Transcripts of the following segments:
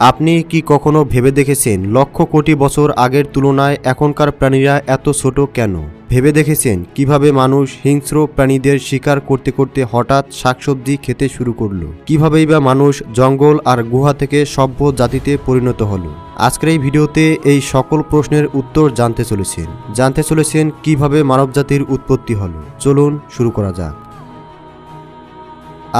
আপনি কি কখনো ভেবে দেখেছেন লক্ষ কোটি বছর আগের তুলনায় এখনকার প্রাণীরা এত ছোট কেন? ভেবে দেখেছেন কীভাবে মানুষ হিংস্র প্রাণীদের শিকার করতে করতে হঠাৎ শাকসবজি খেতে শুরু করল? কিভাবেই বা মানুষ জঙ্গল আর গুহা থেকে সভ্য জাতিতে পরিণত হলো? আজকের এই ভিডিওতে এই সকল প্রশ্নের উত্তর জানতে চলেছেন। জানতে চলেছেন কীভাবে মানবজাতির উৎপত্তি হলো। চলুন শুরু করা যাক।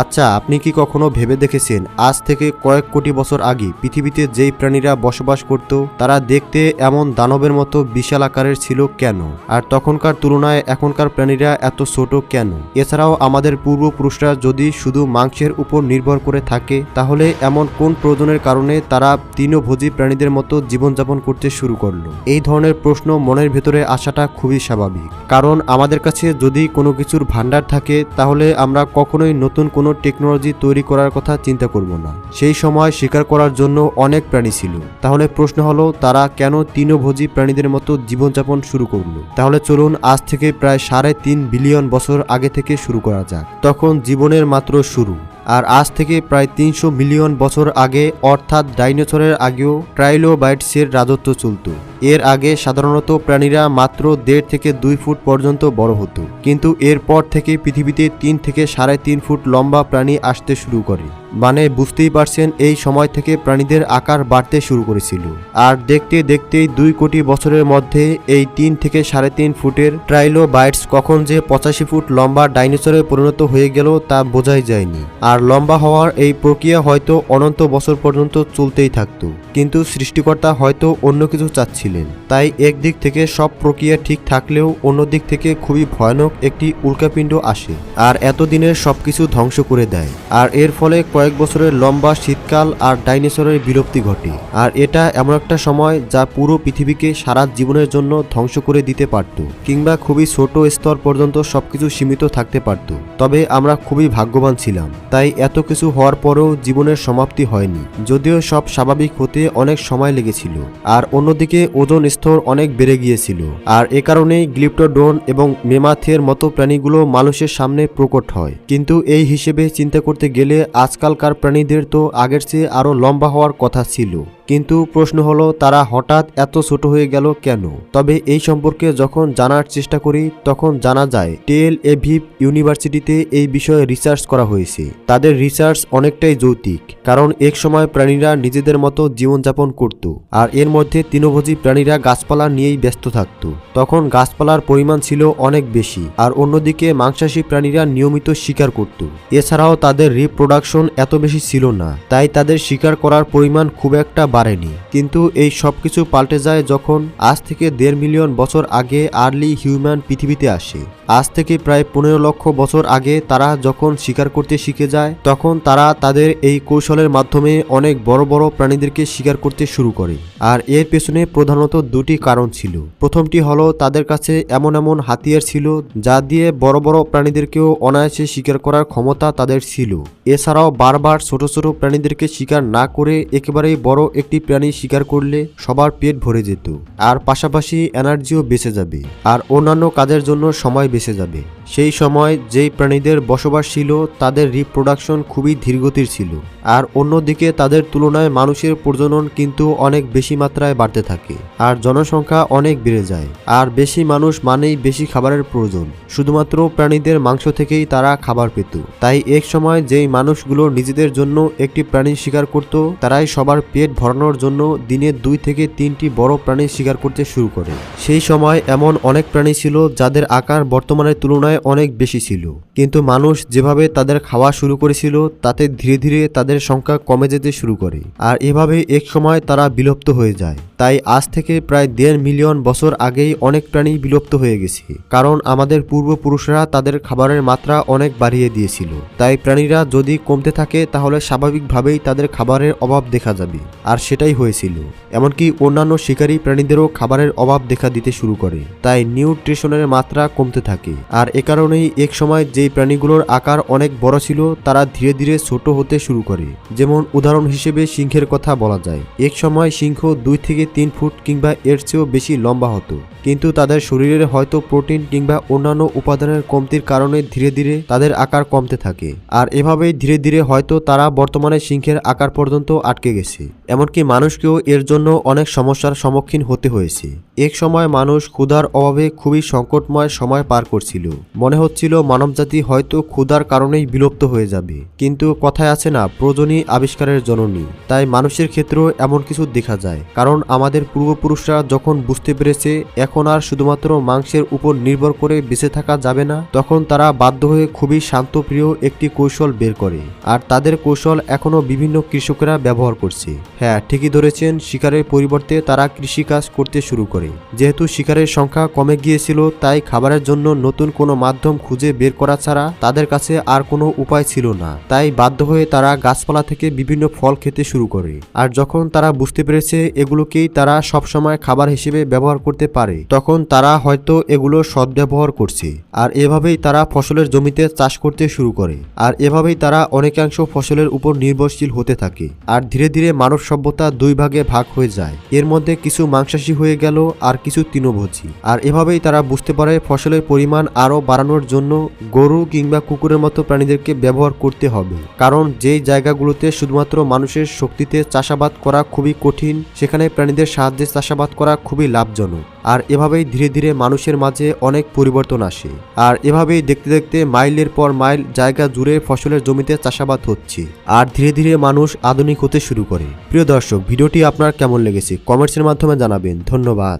আচ্ছা আপনি কি কখনো ভেবে দেখেছেন, আজ থেকে কয়েক কোটি বছর আগে পৃথিবীতে যেই প্রাণীরা বসবাস করত, তারা দেখতে এমন দানবের মতো বিশাল আকারের ছিল কেন? আর তখনকার তুলনায় এখনকার প্রাণীরা এত ছোট কেন? এছাড়াও আমাদের পূর্বপুরুষরা যদি শুধু মাংসের উপর নির্ভর করে থাকে, তাহলে এমন কোন প্রয়োজনের কারণে তারা তৃণভোজী প্রাণীদের মতো জীবনযাপন করতে শুরু করল? এই ধরনের প্রশ্ন মনের ভেতরে আসাটা খুবই স্বাভাবিক। কারণ আমাদের কাছে যদি কোনো কিছুর ভান্ডার থাকে, তাহলে আমরা কখনোই নতুন কোনো টেকনোলজি তৈরি করার কথা চিন্তা করব না। সেই সময় শিকার করার জন্য অনেক প্রাণী ছিল। তাহলে প্রশ্ন হলো, তারা কেন তৃণভোজী প্রাণীদের মতো জীবনযাপন শুরু করল? তাহলে চলুন আজ থেকে প্রায় সাড়ে তিন বিলিয়ন বছর আগে থেকে শুরু করা যাক। তখন জীবনের মাত্র শুরু। আর আজ থেকে প্রায় তিনশো মিলিয়ন বছর আগে অর্থাৎ ডাইনোসরের আগেও ট্রাইলোবাইটসের রাজত্ব চলত। এর আগে সাধারণত প্রাণীরা মাত্র দেড় থেকে দুই ফুট পর্যন্ত বড় হতো। কিন্তু এরপর থেকে পৃথিবীতে তিন থেকে সাড়ে তিন ফুট লম্বা প্রাণী আসতে শুরু করে। মানে বুঝতেই পারছেন, এই সময় থেকে প্রাণীদের আকার বাড়তে শুরু করেছিল। আর দেখতে দেখতেই দুই কোটি বছরের মধ্যে এই তিন থেকে সাড়ে তিন ফুটের ট্রাইলোবাইটস কখন যে পঁচাশি ফুট লম্বা ডাইনোসরে পরিণত হয়ে গেল তা বোঝাই যায়নি। আর লম্বা হওয়ার এই প্রক্রিয়া হয়তো অনন্ত বছর পর্যন্ত চলতেই থাকতো। কিন্তু সৃষ্টিকর্তা হয়তো অন্য কিছু চাচ্ছিলেন তাই একদিক থেকে সব প্রক্রিয়া ঠিক থাকলেও অন্য দিক থেকে খুবই ভয়ানক একটি উল্কাপিণ্ড আসে আর এতদিনের সবকিছু ধ্বংস করে দেয়। আর এর ফলে কয়েক বছরের লম্বা শীতকাল আর ডাইনোসরের বিলুপ্তি ঘটে। আর এটা এমন একটা সময় যা পুরো পৃথিবীকে সারা জীবনের জন্য ধ্বংস করে দিতে পারত কিংবা খুবই ছোট স্তর পর্যন্ত সবকিছু সীমিত থাকতে পারত। তবে আমরা খুবই ভাগ্যবান ছিলাম। তাই এত কিছু হওয়ার পরেও জীবনের সমাপ্তি হয়নি। যদিও সব স্বাভাবিক হতে অনেক সময় লেগেছিল। আর অন্যদিকে ওজন স্তর অনেক বেড়ে গিয়েছিল। আর এ কারণেই গ্লিপ্টোডোন এবং মেমাথের মতো প্রাণীগুলো মানুষের সামনে প্রকট হয়। কিন্তু এই হিসেবে চিন্তা করতে গেলে আজকালকার প্রাণীদের তো আগের চেয়ে আরও লম্বা হওয়ার কথা ছিল। কিন্তু প্রশ্ন হলো, তারা হঠাৎ এত ছোট হয়ে গেল কেন? তবে এই সম্পর্কে যখন জানার চেষ্টা করি, তখন জানা যায়, টেল এভিভ ইউনিভার্সিটিতে এই বিষয়ে রিসার্চ করা হয়েছে। তাদের রিসার্চ অনেকটাই যৌতিক কারণ এক সময় প্রাণীরা নিজেদের মতো জীবনযাপন করত। আর এর মধ্যে তৃণভোজী প্রাণীরা গাছপালা নিয়েই ব্যস্ত থাকত। তখন গাছপালার পরিমাণ ছিল অনেক বেশি, আর অন্যদিকে মাংসাশী প্রাণীরা নিয়মিত শিকার করত। এছাড়াও তাদের রিপ্রোডাকশন এত বেশি ছিল না, তাই তাদের শিকার করার পরিমাণ খুব একটা বাড়েনি। কিন্তু এই সবকিছু পাল্টে যায় যখন আজ থেকে দেড় মিলিয়ন বছর আগে আর্লি হিউম্যান পৃথিবীতে আসে। আজ থেকে প্রায় পনেরো লক্ষ বছর আগে তারা যখন শিকার করতে শিখে যায়, তখন তারা তাদের এই কৌশলের মাধ্যমে অনেক বড় বড় প্রাণীদেরকে শিকার করতে শুরু করে। আর এর পেছনে প্রধানত দুটি কারণ ছিল। প্রথমটি হলো, তাদের কাছে এমন এমন হাতিয়ার ছিল যা দিয়ে বড় বড় প্রাণীদেরকেও অনায়াসে শিকার করার ক্ষমতা তাদের ছিল। এছাড়াও বারবার ছোট ছোট প্রাণীদেরকে শিকার না করে একেবারেই বড় একটি প্রাণী শিকার করলে সবার পেট ভরে যেত। আর পাশাপাশি এনার্জিও বেঁচে যাবে। আর অন্যান্য কাজের জন্য সময় বেঁচে যাবে। সেই সময় যেই প্রাণীদের বসবাস ছিল, তাদের রিপ্রোডাকশন খুবই ধীরগতির ছিল। আর অন্যদিকে তাদের তুলনায় মানুষের প্রজনন কিন্তু অনেক বেশি মাত্রায় বাড়তে থাকে। আর জনসংখ্যা অনেক বেড়ে যায়। আর বেশি মানুষ মানেই বেশি খাবারের প্রয়োজন। শুধুমাত্র প্রাণীদের মাংস থেকেই তারা খাবার পেত। তাই এক সময় যেই মানুষগুলো নিজেদের জন্য একটি প্রাণী শিকার করত, তারাই সবার পেট ভরানোর জন্য দিনে দুই থেকে তিনটি বড় প্রাণী শিকার করতে শুরু করে। সেই সময় এমন অনেক প্রাণী ছিল যাদের আকার বর্তমানের তুলনায় অনেক বেশি ছিল। কিন্তু মানুষ যেভাবে তাদের খাওয়া শুরু করেছিল, তাতে ধীরে ধীরে তাদের সংখ্যা কমে যেতে শুরু করে। আর এভাবে এক সময় তারা বিলুপ্ত হয়ে যায়। তাই আজ থেকে প্রায় দেড় মিলিয়ন বছর আগেই অনেক প্রাণী বিলুপ্ত হয়ে গেছে। কারণ আমাদের পূর্বপুরুষরা তাদের খাবারের মাত্রা অনেক বাড়িয়ে দিয়েছিল। তাই প্রাণীরা যদি কমতে থাকে, তাহলে স্বাভাবিকভাবেই তাদের খাবারের অভাব দেখা যাবে। আর সেটাই হয়েছিল। এমনকি অন্যান্য শিকারী প্রাণীদেরও খাবারের অভাব দেখা দিতে শুরু করে। তাই নিউট্রিশনের মাত্রা কমতে থাকে। আর এ কারণেই এক সময় যেই প্রাণীগুলোর আকার অনেক বড় ছিল, তারা ধীরে ধীরে ছোট হতে শুরু করে। যেমন উদাহরণ হিসেবে সিংহের কথা বলা যায়। এক সময় সিংহ দুই থেকে তিন ফুট কিংবা এর চেয়েও বেশি লম্বা হতো। কিন্তু তাদের শরীরের হয়তো প্রোটিন কিংবা অন্যান্য উপাদানের কমতির কারণে ধীরে ধীরে তাদের আকার কমতে থাকে। আর এভাবেই ধীরে ধীরে হয়তো তারা বর্তমানে সিংহের আকার পর্যন্ত আটকে গেছে। এমনকি মানুষকেও এর জন্য অনেক সমস্যার সম্মুখীন হতে হয়েছে। এক সময় মানুষ ক্ষুধার অভাবে খুবই সংকটময় সময় পার করছিল। মনে হচ্ছিল মানবজাতি হয়তো ক্ষুধার কারণেই বিলুপ্ত হয়ে যাবে। কিন্তু কথায় আছে না প্রয়োজনই আবিষ্কারের জননী। তাই মানুষের ক্ষেত্রেও এমন কিছু দেখা যায়। কারণ আমাদের পূর্বপুরুষরা যখন বুঝতে পেরেছে এখন আর শুধুমাত্র মাংসের উপর নির্ভর করে বেঁচে থাকা যাবে না, তখন তারা বাধ্য হয়ে খুবই শান্তপ্রিয় একটি কৌশল বের করে। আর তাদের কৌশল এখনও বিভিন্ন কৃষকেরা ব্যবহার করছে। হ্যাঁ ঠিকই ধরেছেন, শিকারের পরিবর্তে তারা কৃষিকাজ করতে শুরু করে। যেহেতু শিকারের সংখ্যা কমে গিয়েছিল, তাই খাবারের জন্য নতুন কোনো মাধ্যম খুঁজে বের করা ছাড়া তাদের কাছে আর কোনো উপায় ছিল না। তাই বাধ্য হয়ে তারা গাছপালা থেকে বিভিন্ন ফল খেতে শুরু করে। আর যখন তারা বুঝতে পেরেছে এগুলোকেই তারা সবসময় খাবার হিসেবে ব্যবহার করতে পারে। তখন তারা হয়তো এগুলো সদ্ব্যবহার করছে। আর এভাবেই তারা ফসলের জমিতে চাষ করতে শুরু করে। আর এভাবেই তারা অনেকাংশ ফসলের উপর নির্ভরশীল হতে থাকে। আর ধীরে ধীরে মানব সভ্যতা দুই ভাগে ভাগ হয়ে যায়। এর মধ্যে কিছু মাংসাশী হয়ে গেল আর কিছু তৃণভোজী। আর এভাবেই তারা বুঝতে পারে ফসলের পরিমাণ আরও বাড়ানোর জন্য গরু কিংবা কুকুরের মতো প্রাণীদেরকে ব্যবহার করতে হবে। কারণ যেই জায়গাগুলোতে শুধুমাত্র মানুষের শক্তিতে চাষাবাদ করা খুবই কঠিন, সেখানে প্রাণীদের সাহায্যে চাষাবাদ করা খুবই লাভজনক। আর এভাবেই ধীরে ধীরে মানুষের মাঝে অনেক পরিবর্তন আসে। আর এভাবেই দেখতে দেখতে মাইলের পর মাইল জায়গা জুড়ে ফসলের জমিতে চাষাবাদ হচ্ছে। আর ধীরে ধীরে মানুষ আধুনিক হতে শুরু করে। প্রিয় দর্শক, ভিডিওটি আপনার কেমন লেগেছে? কমেন্টসের মাধ্যমে জানাবেন। ধন্যবাদ।